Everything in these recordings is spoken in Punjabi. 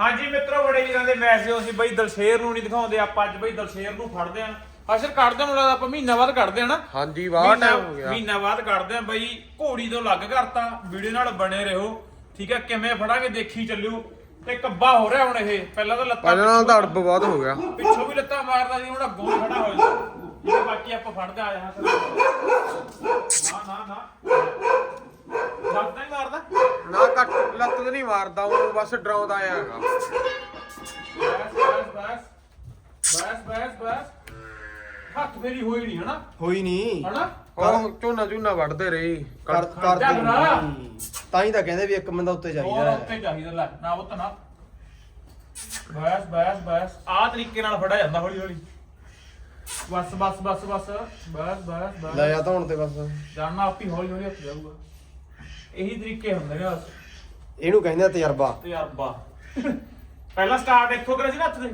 ਹਾਂਜੀ ਮਿੱਤਰੋ ਬੜੇ ਵੀਰਾਂ ਦੇ ਮੈਸੇਜ ਅਸੀਂ ਬਈ ਦਲਸ਼ੇਰ ਨੂੰ ਨਹੀਂ ਦਿਖਾਉਂਦੇ ਆਪਾਂ ਅੱਜ ਬਈ ਦਲਸ਼ੇਰ ਨੂੰ ਫੜਦੇ ਆਂ ਅਸਰ ਕੱਢਦੇ ਹਾਂ ਲੱਗਦਾ ਆਪਾਂ ਮਹੀਨਾ ਬਾਅਦ ਕੱਢਦੇ ਆ ਨਾ। ਹਾਂਜੀ ਵਾਹ ਟਾਈਮ ਹੋ ਗਿਆ। ਮਹੀਨਾ ਬਾਅਦ ਕੱਢਦੇ ਆ ਬਈ ਘੋੜੀ ਤੋਂ ਲੱਗ ਕਰਤਾ ਵੀਡੀਓ ਨਾਲ ਬਣੇ ਰਹੋ। ਠੀਕ ਹੈ ਕਿਵੇਂ ਫੜਾਂਗੇ ਦੇਖੀ ਚੱਲਿਓ। ਤੇ ਕੱਬਾ ਹੋ ਰਿਹਾ ਹੁਣ ਇਹ ਪਹਿਲਾਂ ਤਾਂ ਲੱਤਾਂ ਪਹਿਲਾਂ ਨਾਲ ਅੜਬ ਬਹੁਤ ਹੋ ਗਿਆ। ਪਿੱਛੋਂ ਵੀ ਲੱਤਾਂ ਮਾਰਦਾ ਸੀ ਹੁਣ ਅੱਗੋਂ ਵੀ ਖੜਾ ਹੋ ਜਾਂਦਾ ਇਹ ਬਾਕੀ ਆਪਾਂ ਫੜਦੇ ਆ ਜਾ ਨਾ ਨਾ ਨਾ। ਲੱਤਾਂ ਹੀ ਮਾਰਦਾ? ਨਾ ਕੱਟ ਲੱਤ ਤੇ ਨਹੀਂ ਮਾਰਦਾ ਉਹ ਬਸ ਡਰਾਉਂਦਾ ਆਇਆ ਹੈਗਾ ਬਸ ਬਸ ਬਸ ਬਸ ਬਸ। ਬਸ ਹੱਥ ਫੇਰੀ ਹੋਈ ਨਹੀਂ ਹਨਾ? ਹੋਈ ਨਹੀਂ ਹਨਾ? ਉਹ ਝੋਨਾ ਝੋਨਾ ਵੱਢਦੇ ਰਹੀ। ਕਰ ਕਣਕ- ਕਰ ਜਾ ਭਰਾ। ਤਾਂ ਹੀ ਤਾਂ ਕਹਿੰਦੇ ਵੀ ਇੱਕ ਬੰਦਾ ਉੱਤੇ ਹੋਰ ਚਾਹੀਦਾ ਹੈ। ਉੱਤੇ ਚਾਹੀਦਾ ਲੈ ਨਾ ਉਹ ਤਾਂ ਨਾ। ਬਸ ਬਸ ਬਸ। ਆ ਤਰੀਕੇ ਨਾਲ ਫੜਿਆ ਜਾਂਦਾ ਹੌਲੀ ਹੌਲੀ। ਬਸ ਬਸ ਬਸ ਬਸ। ਬਸ ਬਸ ਬਸ। ਲੈ ਜਾ ਤਾਂ ਹੁਣ ਤੇ ਬਸ। ਜਾਨਣਾ ਆਪੀ ਹੌਲੀ ਹੌਲੀ ਹੱਥ ਜਾਊਗਾ। ਇਹੀ ਤਰੀਕੇ ਹੁੰਦੇ ਨੇ ਬਸ। ਇਹਨੂੰ ਕਹਿੰਦੇ ਆ ਤਜਰਬਾ। ਤਜਰਬਾ। ਪਹਿਲਾਂ ਸਟਾਰਟ ਇੱਥੋਂ ਕਰਿਆ ਸੀ ਨਾ ਹੱਥ ਦੇ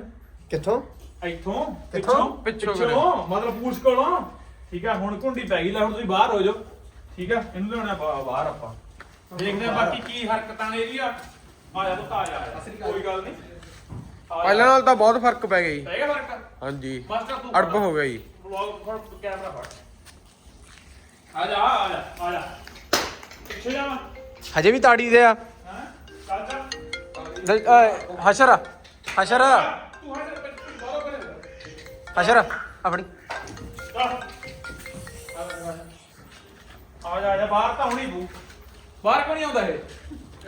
ਕਿੱਥੋਂ? ਇੱਥੋਂ? ਪਿੱਛੋਂ? ਪਿੱਛੋਂ ਪਿੱਛੋਂ? ਮਤਲਬ ਪੂਛ ਕੋਲੋਂ। ਠੀਕ ਆ ਹੁਣ ਘੁੰਡੀ ਪੈ ਗਈ ਲੈ ਹੁਣ ਤੁਸੀਂ ਬਾਹਰ ਹੋ ਜਾਓ। ਠੀਕ ਆ ਇਹਨੂੰ ਲਿਆਉਣਾ ਬਾ- ਬਾਹਰ ਆਪਾਂ। ਦੇਖਦੇ ਆ ਬਾਕੀ ਕੀ ਹਰਕਤਾਂ ਨੇ ਇਹਦੀਆਂ। ਆ ਜਾ ਤੂੰ ਆ ਜਾ ਆ ਜਾ। ਕੋਈ ਗੱਲ ਨਹੀਂ। ਆ ਜਾ। ਪਹਿਲਾਂ ਨਾਲ ਤਾਂ ਬਹੁਤ ਫ਼ਰਕ ਪੈ ਗਿਆ ਜੀ। ਪੈ ਗਿਆ ਫ਼ਰਕ? ਹਾਂਜੀ। ਤੂੰ ਅੜਬ ਹੋ ਗਿਆ ਜੀ। ਵਲੌਗ ਫੜ ਕੈਮਰਾ ਫੜ। ਆ ਜਾ ਆ ਜਾ ਆ ਜਾ। ਪਿੱਛੇ ਜਾਵਾਂ? ਹਜੇ ਵੀ ਤਾੜੀ ਦੇ ਆ। ਹਾਂ? ਚੱਲ ਚੱਲ ਹਸ਼ਰ ਹਸ਼ਰ ਤੂੰ ਹਾਂ ਤੇ ਬਾਹਰ ਕਰੇ ਹਸ਼ਰ ਆਪਣੀ। ਆ ਜਾ ਆ ਜਾ ਬਾਹਰ ਤਾਂ ਹੁਣੀ ਬੂ। ਬਾਹਰ ਕਿਉਂ ਨਹੀਂ ਆਉਂਦਾ ਇਹ?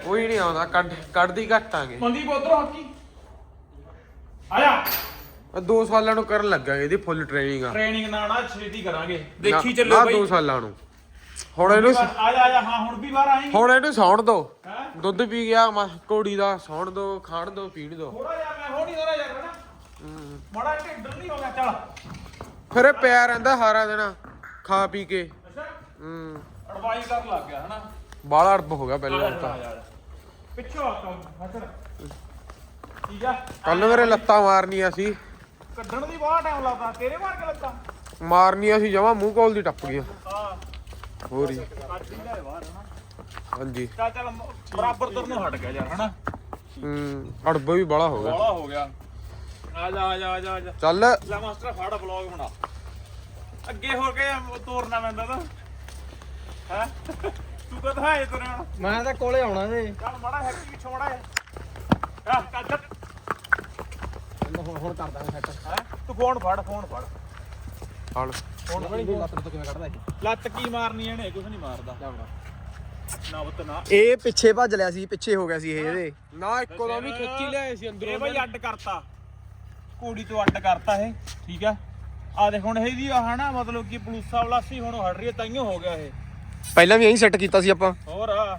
ਕੋਈ ਨਹੀਂ ਆਉਂਦਾ ਕੱਢ ਕੱਢਦੀ ਘਟਾਂਗੇ ਮਨਦੀਪ ਉਧਰੋਂ ਹਾਕੀ। ਆ ਜਾ। ਦੋ ਸਾਲਾਂ ਨੂੰ ਕਰਨ ਲੱਗਾ ਇਹਦੀ ਫੁੱਲ ਟ੍ਰੇਨਿੰਗ ਆ। ਟ੍ਰੇਨਿੰਗ ਨਾ ਨਾ ਛੇਤੀ ਕਰਾਂਗੇ। ਦੇਖੀ ਨਾ- ਚੱਲੋ ਨਾ ਬਈ। ਦੋ ਸਾਲਾਂ ਨੂੰ। ਹੁਣ ਇਹਨੂੰ ਆ ਜਾ ਆ ਜਾ ਹਾਂ ਹੁਣ ਵੀ ਬਾਹਰ ਆਏਂਗੇ। ਹੁਣ ਇਹਨੂੰ ਸੌਣ ਦੋ। ਹੈ? ਦੁੱਧ ਪੀ ਗਿਆ ਮ- ਘੋੜੀ ਦਾ ਸੌਣ ਦੋ ਖਾਣ ਦੋ ਪੀਣ ਦੋ। ਥੋੜਾ ਜਿਹਾ ਮੈਂ ਹੋਣੀ ਜ਼ਰਾ ਯਾਰ ਨਾ ਮੜਾ ਢਿੱਡ ਨਹੀਂ ਹੋ ਗਿਆ ਚੱਲ। ਫਿਰ ਇਹ ਪਿਆ ਰਹਿੰਦਾ ਹਾਰਾ ਦਿਨ ਖਾ ਪੀ ਕੇ। ਅੱਛਾ। ਹੂੰ। ਕਰਨ ਲੱਗ ਗਿਆ ਹਨਾ? ਬਾਲਾ ਅੜਬ ਹੋ ਗਿਆ ਪਹਿਲਾਂ ਤਾਂ। ਪਿੱਛੋਂ ਆ ਕੰਮ ਹੱਥ ਠੀਕ ਆ? ਕੱਲ ਮੇਰੇ ਲੱਤਾਂ ਮਾਰਨੀਆਂ ਸੀ। ਕੱਢਣ ਦੀ ਬਾਹਰ ਟਾਈਮ ਲੱਗਦਾ ਤੇਰੇ ਮਾਰ ਕੇ ਲੱਗਾ ਮਾਰਨੀਆਂ ਸੀ ਜਮਾ ਮੂੰਹ ਕੋਲ ਦੀ ਟੱਪ ਗਈਆਂ। ਹਾਂ। ਹੋਰ ਹੀ ਹਾਂਜੀ ਚੱਲ ਚੱਲ ਬਰਾਬਰ ਤੁਰ ਨੂੰ ਹਟ ਗਿਆ ਯਾਰ ਹਨਾ? ਹੂੰ ਅੜਬ ਵੀ ਬਾਲਾ ਹੋ ਗਿਆ। ਬੋਲਾ ਹੋ ਗਿਆ। ਆ ਜਾ ਆ ਜਾ ਆ ਜਾ ਆ ਜਾ। ਚੱਲ। ਲੈ ਮਾਸਟਰ ਫਾੜਾ ਬਲੌਗ ਬਣਾ। ਅੱਗੇ ਹੋ ਕੇ ਤੋਰਨਾ ਪੈਂਦਾ ਤਾਂ। ਹੈ? ਤੂੰ ਕਦ ਹੈ ਤੁਰੇ ਹੁਣ? ਮੈਂ ਤਾਂ ਕੋਲੇ ਆਉਣਾ ਜੇ। ਚੱਲ ਮਾੜਾ ਹੈਪੀ ਪਿੱਛੋਂ ਮਾੜਾ ਹੈ ਆ ਚੱਲ ਹੁਣ ਹੁਣ ਕਰ ਦਾਂਗੇ ਸੈੱਟ ਹੈ? ਤੂੰ ਫੋਨ ਫੜ ਫੋਨ ਫੜ। ਹਲ ਫੋਨ ਫੜੀ ਲੱਤ ਤੋਂ ਕਿਵੇਂ ਕੱਢਦਾ ਇਹ? ਲੱਤ ਕੀ ਮਾਰਨੀ ਇਹਨੇ? ਕੁਝ ਨਹੀਂ ਮਾਰਦਾ। ਨਾ ਬਤ ਨਾ। ਇਹ ਪਿੱਛੇ ਭੱਜ ਲਿਆ ਸੀ ਪਿੱਛੇ ਹੋ ਗਿਆ ਸੀ ਇਹ ਇਹਦੇ। ਨਾ ਇੱਕੋ ਦਮ ਹੀ ਖਿੱਚੀ ਲਿਆਏ ਸੀ ਇਹ ਅੰਦਰੋਂ ਬਈ ਅੱਡ ਕਰਤਾ। ਕੋੜੀ ਤੋਂ ਅੱਡ ਕਰਤਾ ਇਹ ਠੀਕ ਆ? ਆ ਦੇਖ ਹੁਣ ਇਹਦੀ ਆ ਹਨਾ ਮਤਲਬ ਕਿ ਪਲੂਸਾ ਵਾਲਾ ਸੀ ਹੁਣ ਹਟ ਰਹੀ ਹੈ ਤਾਈਓ ਹੋ ਗਿਆ ਇਹ। ਪਹਿਲਾਂ ਵੀ ਇਹੀ ਸੈੱਟ ਕੀਤਾ ਸੀ ਆਪਾਂ। ਹੋਰ ਆ,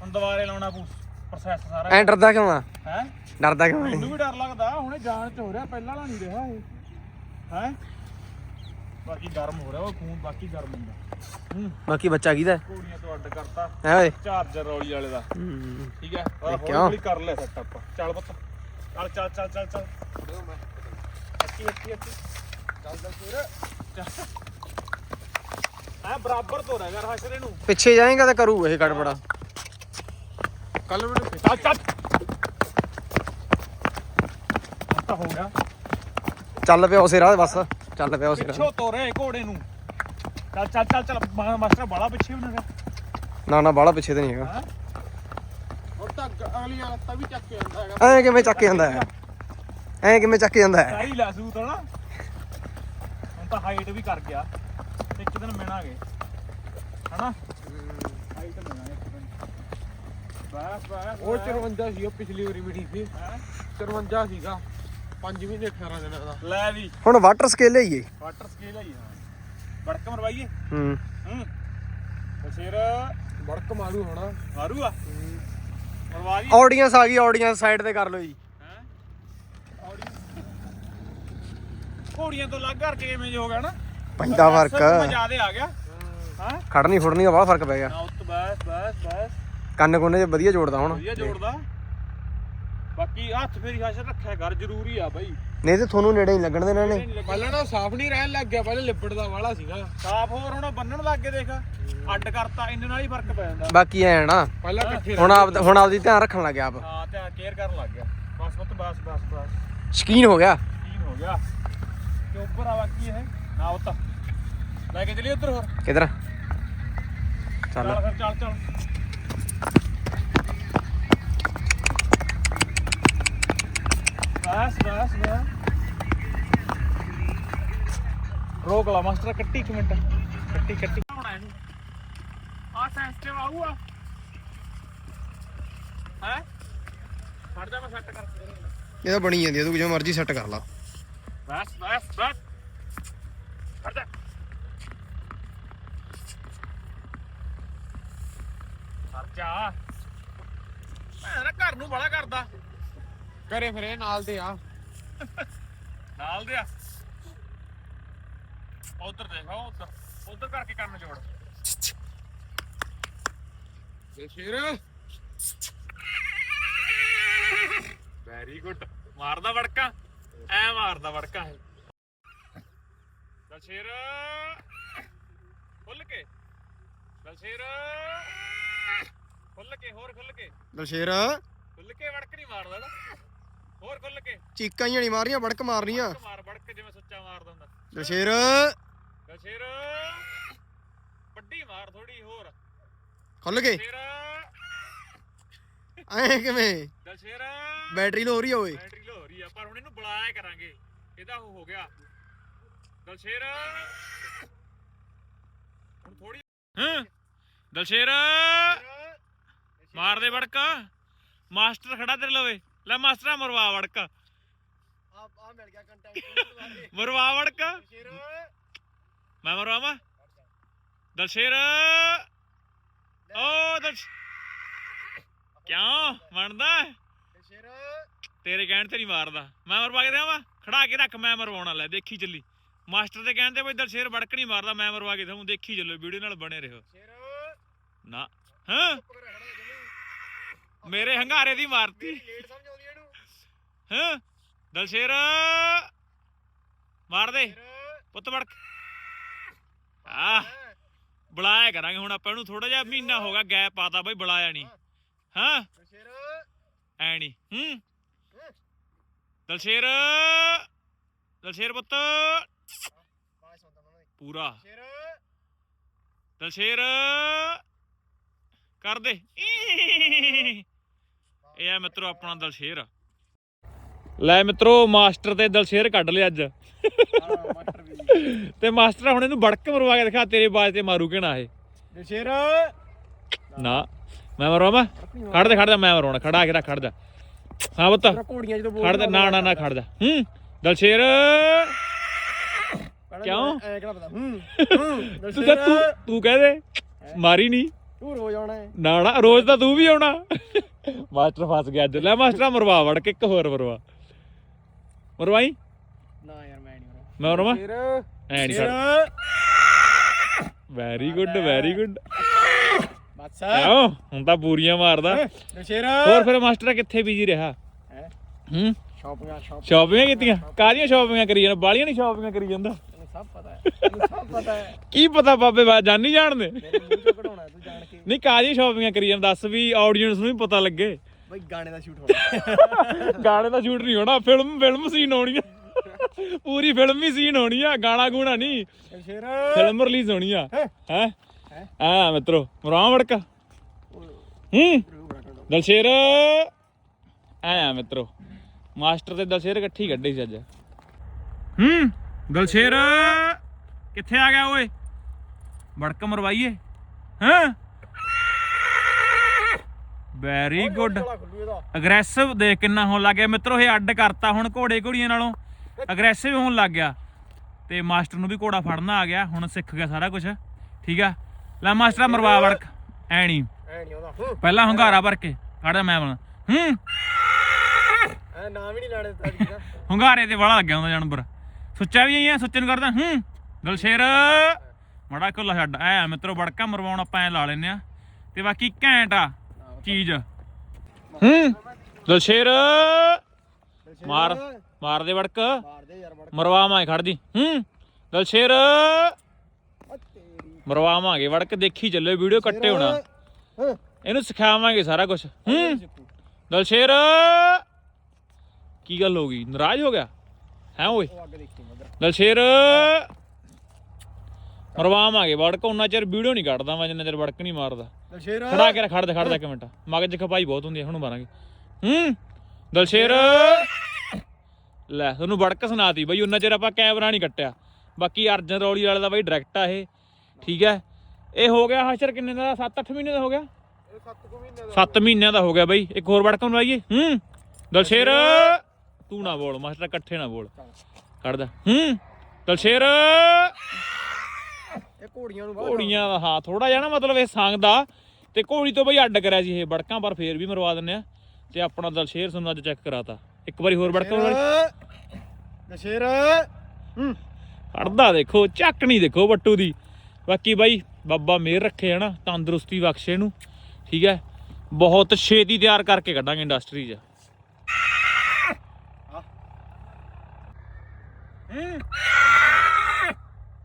ਹੁਣ ਦੁਬਾਰੇ ਲਾਉਣਾ ਪੂ ਪ੍ਰੋਸੈਸ ਸਾਰਾ। ਐਂ ਡਰਦਾ ਕਿਉਂ ਆ? ਹੈ? ਡਰਦਾ ਕਿਉਂ ਆ? ਮੈਨੂੰ ਵੀ ਡਰ ਲੱਗਦਾ ਹੁਣੇ ਜਾਨ ਚ ਹੋ ਰਿਹਾ ਪਹਿਲਾਂ ਵਾਲਾ ਨਹੀਂ ਰਿਹਾ ਇਹ। ਹੈ? ਬਾਕੀ ਗਰਮ ਹੋ ਰਿਹਾ ਉਹ ਖੂਨ ਬਾਕੀ ਗਰਮ ਹੁੰਦਾ। ਹੂੰ। ਬਾਕੀ ਬੱਚਾ ਕਿਹਦਾ? ਕੋੜੀਆਂ ਤੋਂ ਅੱਡ ਕਰਤਾ। ਹੈ ਓਏ। ਚਾਰਜਰ ਰੌਲੀ ਵਾਲੇ ਦਾ। ਹੂੰ। ਠੀਕ ਹੈ? ਆ ਹੌਲੀ ਕਿਉਂ? ਹੌਲੀ ਕਰ ਲੈ ਸੈਟਅਪ ਚੱਲ ਪੁੱਤ। ਚੱਲ ਚੱਲ ਚੱਲ ਚੱਲ ਚੱਲ। ਅੱਛੀ ਅੱਛੀ ਅੱਛੀ ਚੱਲ ਚੱਲ ਫਿਰ। ਆ ਬਰਾਬਰ ਤੋਂ ਰਹਿ ਯਾਰ ਹਸ਼ਰੇ ਨੂੰ। ਪਿੱਛੇ ਜਾਏਗਾ ਤਾਂ ਕਰੂ ਇਹ ਗੜਬੜਾ। ਕੱਲ ਮੈਨੂੰ ਚੱਲ ਚੱਲ। ਤਾਂ ਹੋ ਗਿਆ। ਚੱਲ ਪਿਆ ਉਸੇ ਰਾਹ ਬਸ। ਚੱਲ ਪਿਆ ਉਸੇ ਪਿੱਛੋਂ ਤੋਰੇ ਘੋੜੇ ਨੂੰ। ਚੱਲ ਚੱਲ ਚੱਲ ਚੱਲ ਮਾ- ਮਾਸਟਰ ਬਾਲਾ ਪਿੱਛੇ ਵੀ ਨਾ ਨਾ ਨਾ ਬਾਹਲਾ ਪਿੱਛੇ ਤੇ ਨਹੀਂ ਹੈਗਾ। ਹਾਂ? ਹੁਣ ਤਾਂ ਅੱਗ- ਅਗਲੀਆਂ ਲੱਤਾਂ ਵੀ ਚੱਕ ਕੇ ਜਾਂਦਾ ਹੈਗਾ। ਐਂ ਕਿਵੇਂ ਚੱਕ ਜਾਂਦਾ ਹੈ? ਐਂ ਕਿਵੇਂ ਚੱਕ ਜਾਂਦਾ ਹੈ? ਸਾਰੀ ਲੈ ਸੂਤ ਹਨਾ। ਹੁਣ ਤਾਂ ਹਾਈਟ ਵੀ ਕਰ ਗਿਆ। ਇੱਕ ਦਿਨ ਮਿਲਾਂਗੇ। ਹਨਾ? ਹਾਈਟ ਮਿਲਾਂਗੇ ਇੱਕ ਦਿਨ। ਬਸ ਬਸ ਉਹ 54 ਸੀ ਉਹ ਪਿਛਲੀ ਵਾਰੀ ਮਿੱਠੀ ਸੀ। ਹੈਂ? 54 ਸੀਗਾ। 5 ਹੁਣ ਵਾਟਰ ਸਕੇਲ ਲਈਏ ਵਾਟਰ ਸਕੇਲ ਆਈ ਹਾਂ ਬੜਕ ਮਰਵਾਈਏ। ਹੂੰ। ਹੂੰ। ਬਸ਼ੀਰ ਮਾਰੂ ਹੋਣਾ। ਮਾਰੂ ਆ ਮਰਵਾ ਆਡੀਅנס ਆ ਗਈ ਆਡੀਅנס ਸਾਈਡ ਤੇ ਕਰ ਲਓ ਜੀ। ਹੈਂ? ਔੜੀ- ਘੋੜੀਆਂ ਤੋਂ ਅਲੱਗ ਕਰਕੇ ਕਿਵੇਂ ਹੋ ਗਿਆ ਨਾ ਪੈਂਦਾ ਫ਼ਰਕ। ਜਿਆਦੇ ਆ ਗਿਆ। ਹਾਂ? ਖੜਨੀ ਫੁੜਨੀ ਦਾ ਬੜਾ ਫ਼ਰਕ ਪੈ ਗਿਆ। ਬਸ ਬਸ ਬਸ। ਕੰਨ ਕੋਨੇ 'ਚ ਵਧੀਆ ਜੋੜਦਾ ਹੁਣ। ਬਾਕੀ ਹੱਥ ਫੇਰੀ ਹੱਥ ਰੱਖਿਆ ਕਰ ਜ਼ਰੂਰੀ ਆ ਬਾਈ। ਨਹੀਂ ਤੇ ਤੁਹਾਨੂੰ ਨੇੜੇ ਨਹੀਂ ਲੱਗਣ ਦੇਣਾ ਨੇ ਪਹਿਲਾਂ ਨਾ ਸਾਫ਼ ਨਹੀਂ ਰਹਿਣ ਲੱਗ ਗਿਆ ਪਹਿਲਾਂ ਲਿਬੜਦਾ ਵਾਲਾ ਸੀਗਾ। ਸਾਫ਼ ਹੋਰ ਹੁਣ ਬੰਨਣ ਲੱਗ ਗਏ ਦੇਖ। ਅੱਡ ਕਰਤਾ ਇੰਨੇ ਨਾਲ ਹੀ ਫ਼ਰਕ ਪੈ ਜਾਂਦਾ। ਬਾਕੀ ਐ ਨਾ। ਪਹਿਲਾਂ ਇਕੱਠੇ ਹੁਣ ਆਪ ਹੁਣ ਆਪਦੀ ਧਿਆਨ ਰੱਖਣ ਲੱਗ ਗਿਆ ਆਪ। ਹਾਂ ਤੇ ਕੇਅਰ ਕਰਨ ਲੱਗ ਗਿਆ। ਬਸ ਬਸ ਬਸ ਬਸ। ਸ਼ਕੀਨ ਹੋ ਗਿਆ। ਟੀਮ ਹੋ ਗਿਆ। ਤੇ ਉੱਪਰ ਆ ਬਾਕੀ ਇਹ। ਨਾ ਉੱਤਾ ਲੈ ਕੇ ਚਲੀ ਉੱਧਰ ਹੋਰ। ਕਿਧਰ? ਚੱਲ। ਚੱਲ ਚੱਲ। ਬਸ ਬਸ ਬਸ। ਰੋਕ ਲਾ ਮਾਸਟਰ ਕੱਟੀ ਇੱਕ ਮਿੰਟ। ਕੱਟੀ ਕੱਟੀ। ਆ ਸੈਂਸਿਟਿਵ ਆਊਗਾ। ਹੈ? ਫੜ ਜਾ ਮੈਂ ਸੈੱਟ ਕਰ। ਇਹ ਤਾਂ ਬਣੀ ਜਾਂਦੀ ਹੈ ਤੂੰ ਜੋ ਮਰਜ਼ੀ ਸੈੱਟ ਕਰ ਲਾ। ਬਸ ਬਸ ਬਸ। ਫੜ ਜਾ। ਫੜ ਜਾ। ਮੈਂ ਨਾ ਘਰ ਨੂੰ ਬੜਾ ਕਰਦਾ। ਕਰੇ ਫਿਰ ਇਹ ਨਾਲ ਦੇ ਆ। ਨਾਲ ਦੇ ਆ। ਉਧਰ ਦੇਖੋ ਉਧਰ। ਉਧਰ ਕਰਕੇ ਕੰਨ ਜੋੜ। ਤੇ ਸ਼ੇਰ। ਵੈਰੀ ਗੁੱਡ ਮਾਰਦਾ ਵੜਕਾ। ਐ ਮਾਰਦਾ ਵੜਕਾ ਹੈ ਚੱਲ ਸ਼ੇਰ। ਖੁੱਲ ਕੇ। ਚੱਲ ਸ਼ੇਰ। ਖੁੱਲ ਕੇ ਹੋਰ ਖੁੱਲ ਕੇ। ਦਲਸ਼ੇਰ ਖੁੱਲ ਕੇ ਵੜਕ ਨਹੀਂ ਮਾਰਦਾ ਨਾ ਹੋਰ ਖੁੱਲ ਕੇ। ਚੀਕਾਂ ਹੀ ਨਹੀਂ ਮਾਰੀਆਂ ਵੜਕ ਮਾਰਨੀਆਂ। ਵੜਕ ਮਾਰ ਵੜਕ ਜਿਵੇਂ ਸੁੱਚਾ ਮਾਰਦਾ ਹੁੰਦਾ ਦਲਸ਼ੇਰ। ਚੱਲ ਸ਼ੇਰ ਵੱਡੀ ਮਾਰ ਥੋੜੀ ਹੋਰ। ਖੁੱਲ ਕੇ। ਐ ਕਿਵੇਂ? ਚੱਲ ਸ਼ੇਰ ਬੈਟਰੀ ਲੋ ਹੋ ਰਹੀ ਆ ਓਏ। ਬੈਟਰੀ ਲੋ ਹੋ ਰਹੀ ਆ ਪਰ ਹੁਣ ਇਹਨੂੰ ਬੁਲਾਇਆ ਕਰਾਂਗੇ। ਇਹਦਾ ਉਹ ਹੋ ਗਿਆ। ਦਲਸ਼ੇਰ। ਹੁਣ ਥੋੜੀ ਹਾਂ? ਦਲਸ਼ੇਰ। ਮਾਰ ਦੇ ਵੜਕਾ। ਮਾਸਟਰ ਖੜਾ ਤੇਰੇ ਲਵੇ ਲੈ ਮਾਸਟਰਾ ਮਰਵਾ ਵੜਕਾ। ਆ ਆ ਮਿਲ ਗਿਆ ਕੰਟੈਕਟ ਮਰਵਾ ਵੜਕਾ। ਮੈਂ ਮਰਵਾਵਾਂ? ਦਲਸ਼ੇਰ। ਓ ਦਲਸ਼ ਕਿਉਂ? ਮੰਨਦਾ ਸ਼ੇਰ ਤੇਰੇ ਕਹਿਣ ਤੇ ਨਹੀਂ ਮਾਰਦਾ। ਮੈਂ ਮਰਵਾ ਕੇ ਦੇਵਾਂ? ਖੜਾ ਕੇ ਰੱਖ ਮੈਂ ਮਰਵਾਉਣਾ ਲੈ ਦੇਖੀ ਚੱਲੀ। ਮਾਸਟਰ ਦੇ ਕਹਿਣ ਤੇ ਬਈ ਦਲਸ਼ੇਰ ਵੜਕ ਨਹੀਂ ਮਾਰਦਾ ਮੈਂ ਮਰਵਾ ਕੇ ਦਊਂ ਦੇਖੀ ਚੱਲੋ ਵੀਡੀਓ ਨਾਲ ਬਣੇ ਰਹੋ। ਨਾ। ਹਾਂ? ਮੇਰੇ ਹੰਗਾਰੇ ਦੀ ਮਾਰਤੀ ਲੇਟ ਸਮਝ ਆਉਂਦੀ ਇਹਨੂੰ ਹਾਂ? ਦਲਸ਼ੇਰ ਮਾਰ ਦੇ। ਪੁੱਤ ਵੜਕ ਆ ਬੁਲਾਇਆ ਕਰਾਂਗੇ ਹੁਣ ਆਪਾਂ ਇਹਨੂੰ। ਥੋੜਾ ਜਿਹਾ ਮਹੀਨਾ ਹੋ ਗਿਆ ਗੈਪ ਪਾਤਾ ਬਈ ਬੁਲਾਇਆ ਨਹੀਂ। ਹਾਂ? ਐ ਨਹੀਂ। ਹੂੰ? ਦਲਸ਼ੇਰ ਦਲਸ਼ੇਰ ਪੁੱਤ। ਪੂਰਾ। ਸ਼ੇਰ। ਦਲਸ਼ੇਰ ਕਰ ਦੇ। ਇਹ ਆ ਮਿੱਤਰੋ ਆਪਣਾ ਦਲਸ਼ੇਰ ਲੈ ਮਿੱਤਰੋ ਮਾਸਟਰ ਤੇ ਦਲਸ਼ੇਰ ਕੱਢ ਲਿਆ ਅੱਜ। ਤੇ ਮਾਸਟਰ ਹੁਣ ਇਹਨੂੰ ਵੜਕ ਮਰਵਾ ਕੇ ਦਿਖਾ ਤੇਰੇ ਬਾਜ ਤੇ ਮਾਰੂ ਕਿਹਣਾ ਇਹ। ਸ਼ੇਰ ਨਾ। ਮੈਂ ਮਰਵਾਵਾਂ? ਖੜ ਦੇ ਖੜ ਜਾ ਮੈਂ ਮਰਵਾਉਣਾ। ਖੜਾ ਕੇ ਰੱਖ ਖੜ ਜਾ। ਹਾਂ ਜਦੋਂ ਖੜ ਜਾ। ਨਾ ਨਾ ਨਾ ਖੜ ਜਾ। ਹੂੰ ਦਲਸ਼ੇਰ। ਕਿਉਂ? ਤੂੰ ਤੂੰ ਤੂੰ ਕਹਿ ਦੇ ਮਾਰੀ ਨਹੀਂ ਤੂੰ ਰੋ ਜਾਣਾ ਹੈ। ਨਾ ਨਾ ਰੋਜ਼ ਤਾਂ ਤੂੰ ਵੀ ਆਉਣਾ। ਮਾਸਟਰ ਫਸ ਗਿਆ ਅੱਜ। ਲੈ ਮਾਸਟਰਾ ਮਰਵਾ ਵੜ ਕੇ ਇੱਕ ਹੋਰ ਮਰਵਾ। ਮਰਵਾਈ ਨਾ ਯਾਰ ਮੈਂ ਨਹੀਂ ਮੈਂ ਮਰਵਾ ਸ਼ੇਰ। ਐ ਨਹੀਂ ਛੱਡ ਵੈਰੀ ਗੁੱਡ ਵੈਰੀ ਗੁੱਡ ਬਸ। ਕਿਉਂ ਹੁਣ ਤਾਂ ਪੂਰੀਆਂ ਮਾਰਦਾ। ਸ਼ੇਰ। ਹੋਰ ਫਿਰ ਮਾਸਟਰ ਕਿੱਥੇ ਬਿਜ਼ੀ ਰਿਹਾ? ਹੈ? ਹੂੰ? ਸ਼ਾਪਿੰਗਾਂ ਸ਼ਾਪ ਸ਼ਾਪਿੰਗਾਂ ਕੀਤੀਆਂ? ਕਾਹਦੀਆਂ ਸ਼ਾਪਿੰਗਾਂ ਕਰੀ ਜਾਂਦਾ? ਬਾਲੀਆਂ ਨਹੀਂ ਸ਼ਾਪਿੰਗਾਂ ਕਰੀ ਜਾਂਦਾ? ਤੈਨੂੰ ਸਭ ਪਤਾ ਹੈ ਸਭ ਪਤਾ ਹੈ। ਕੀ ਪਤਾ ਬਾਬੇ ਬਾ ਜਾਨੀ ਜਾਣਦੇ? ਮੇਰੇ ਮੂੰਹ ਚੋਂ ਕਢਾਉਣਾ ਤੂੰ ਜਾਣ ਕੇ। ਨਹੀਂ ਕਾਹਦੀਆਂ ਸ਼ਾਪਿੰਗਾਂ ਕਰੀ ਜਾਂਦਾ? ਦੱਸ ਵੀ ਆਡੀਅנס ਨੂੰ ਵੀ ਪਤਾ ਲੱਗੇ। ਬਈ ਗਾਣੇ ਦਾ ਸ਼ੂਟ ਹੋਣਾ। ਗਾਣੇ ਦਾ ਸ਼ੂਟ ਨਹੀਂ ਹੋਣਾ ਫਿਲਮ ਫਿਲਮ ਸੀਨ ਹੋਣੀ ਆ। ਪੂਰੀ ਫਿਲਮ ਹੀ ਸੀਨ ਹੋਣੀ ਆ ਗਾਣਾ ਗੂਣਾ ਨਹੀਂ। ਫਿਲਮ ਰਿਲੀਜ਼ ਹੋਣੀ ਆ। ਹੈਂ? ਹੈ? ਹੈਂ? ਆ ਮਿੱਤਰੋ ਮਰਾਂ ਵੜਕਾ। ਹੂੰ? ਦਲਸ਼ੇਰ। ਆਇਆ ਮਿੱਤਰੋ ਮਾਸਟਰ ਤੇ ਦਲਸ਼ੇਰ ਇਕੱਠੀ ਕੱਢੇ ਸੀ ਅੱਜ। ਹੂੰ? ਦਲਸ਼ੇਰ ਕਿੱਥੇ ਆ ਗਿਆ ਓਏ? ਵੜਕ ਮਰਵਾਈਏ। ਹਾਂ? ਵੈਰੀ ਗੁੱਡ ਅਗਰੈਸਿਵ ਦੇਖ ਕਿੰਨਾ ਹੋਣ ਲੱਗ ਗਿਆ। ਮਿੱਤਰੋ ਇਹ ਅੱਡ ਕਰਤਾ ਹੁਣ ਘੋੜੇ ਘੋੜੀਆਂ ਨਾਲੋਂ। ਅਗਰੈਸਿਵ ਹੋਣ ਲੱਗ ਗਿਆ। ਤੇ ਮਾਸਟਰ ਨੂੰ ਵੀ ਘੋੜਾ ਫੜਨਾ ਆ ਗਿਆ। ਹੁਣ ਸਿੱਖ ਗਿਆ ਸਾਰਾ ਕੁਝ ਠੀਕ ਆ? ਲੈ ਮਾਸਟਰ ਮਰਵਾ ਵੜਕ ਐ ਨਹੀਂ ਐ ਨਹੀਂ ਆਉਂਦਾ। ਹੂੰ। ਪਹਿਲਾਂ ਹੁੰਗਾਰਾ ਭਰ ਕੇ। ਖੜਾ ਮੈਂ ਬਣਾ ਹੂੰ। ਐ ਨਾਮ ਹੀ ਨਹੀਂ ਲੈਣੇ ਤਾਂ ਜੀ ਹੁੰਗਾਰੇ ਤੇ ਬੜਾ ਲੱਗਿਆ ਹੁੰਦਾ ਜਾਨਵਰ। ਸੁੱਚਾ ਵੀ ਐ ਸੁੱਚੇ ਨੂੰ ਕਰਦਾ। ਹੂੰ। ਦਲਸ਼ੇਰ ਮੜਾ ਕੁੱਲਾ ਛੱਡ। ਐ ਮਿੱਤਰੋ ਵੜਕਾ ਮਰਵਾਉਣ ਆਪਾਂ ਐ ਲਾ ਲੈਨੇ ਆ। ਤੇ ਬਾਕੀ ਘੈਂਟ ਆ। ਚੀਜ਼। ਹੂੰ। ਦਲਸ਼ੇਰ। ਮਾਰ ਮਾਰ ਦੇ ਵੜਕ। ਮਰਵਾਵਾਂਗੇ ਖੜ ਜੀ। ਹੂੰ। ਦਲਸ਼ੇਰ। ਤੇਰੀ। ਮਰਵਾਵਾਂਗੇ ਵੜਕ ਦੇਖੀ ਚੱਲੇ ਵੀਡੀਓ ਕੱਟੇ ਹੋਣਾ। ਇਹਨੂੰ ਸਿਖਾਵਾਂਗੇ ਸਾਰਾ ਕੁਝ ਹੂੰ। ਦਲਸ਼ੇਰ। ਕੀ ਗੱਲ ਹੋ ਗਈ? ਨਾਰਾਜ਼ ਹੋ ਗਿਆ? ਹੈ ਓਏ? ਦਲਸ਼ੇਰ। ਮਰਵਾਵਾਂਗੇ ਵੜਕ। ਉਹਨਾਂ ਚਿਰ ਵੀਡੀਓ ਨਹੀਂ ਕੱਢਦਾ ਮੈਂ ਜਿੰਨਾ ਚਿਰ ਵੜਕ ਨਹੀਂ ਮਾਰਦਾ। ਦਲਸ਼ੇਰ। ਖੜਾ ਕੇ ਖੜ ਦੇ ਖੜ ਦੇ ਇੱਕ ਮਿੰਟ। ਮਗਜ ਖਪਾਈ ਬਹੁਤ ਹੁੰਦੀ ਹੈ ਹੁਣ ਮਾਰਾਂਗੇ। ਹੂੰ ਦਲਸ਼ੇਰ। ਲੈ ਤੁਹਾਨੂੰ ਵੜਕ ਸੁਣਾਤੀ ਬਈ ਉਹਨਾਂ ਚਿਰ ਆਪਾਂ ਕੈਮਰਾ ਨਹੀਂ ਕੱਟਿਆ। ਬਾਕੀ ਅਰਜਨ ਰੌਲੀ ਵਾਲੇ ਦਾ ਬਈ ਡਾਇਰੈਕਟ ਆ ਇਹ। ਠੀਕ ਹੈ। ਇਹ ਹੋ ਗਿਆ ਹਸ਼ਰ ਕਿੰਨੇ ਦਾ? 7-8 ਮਹੀਨੇ ਦਾ ਹੋ ਗਿਆ? ਇਹ 7 ਕੁ ਮਹੀਨੇ ਦਾ 7 ਮਹੀਨਿਆਂ ਦਾ ਹੋ ਗਿਆ ਬਈ। ਇੱਕ ਹੋਰ ਵੜਕਾ ਮਰਵਾਈਏ ਹੂੰ ਦਲਸ਼ੇਰ। ਤੂੰ ਨਾ ਬੋਲ ਮਾਸਟਰ ਇਕੱਠੇ ਨਾ ਬੋਲ। ਕੱਢਦਾ ਹੂੰ ਦਲਸ਼ੇਰ। ਇਹ ਘੋੜੀਆਂ ਨੂੰ ਬਾਹਰ ਘੋੜੀਆਂ ਦਾ ਹਾਂ ਥੋੜਾ ਜਿਹਾ ਨਾ ਮਤਲਬ ਇਹ ਸੰਗ ਦਾ। ਤੇ ਘੋੜੀ ਤੋਂ ਬਈ ਅੱਡ ਕਰਿਆ ਸੀ ਇਹ ਬੜਕਾਂ ਪਰ ਫੇਰ ਵੀ ਮਰਵਾ ਦਿੰਨੇ ਆ। ਤੇ ਆਪਣਾ ਦਲਸ਼ੇਰ ਸਾਨੂੰ ਅੱਜ ਚੈੱਕ ਕਰਾਤਾ। ਇੱਕ ਵਾਰੀ ਹੋਰ ਬੜਕਾ ਦਲਸ਼ੇਰ ਹੂੰ। ਕੱਢਦਾ ਦੇਖੋ ਚੱਕ ਨਹੀਂ ਦੇਖੋ ਬੱਟੂ ਦੀ। ਬਾਕੀ ਬਾਈ ਬਾਬਾ ਮੇਰ ਰੱਖੇ ਹਨਾ ਤੰਦਰੁਸਤੀ ਬਖਸ਼ੇ ਨੂੰ ਠੀਕ ਹੈ? ਬਹੁਤ ਛੇਤੀ ਤਿਆਰ ਕਰਕੇ ਕੱਢਾਂਗੇ ਇੰਡਸਟਰੀ 'ਚ।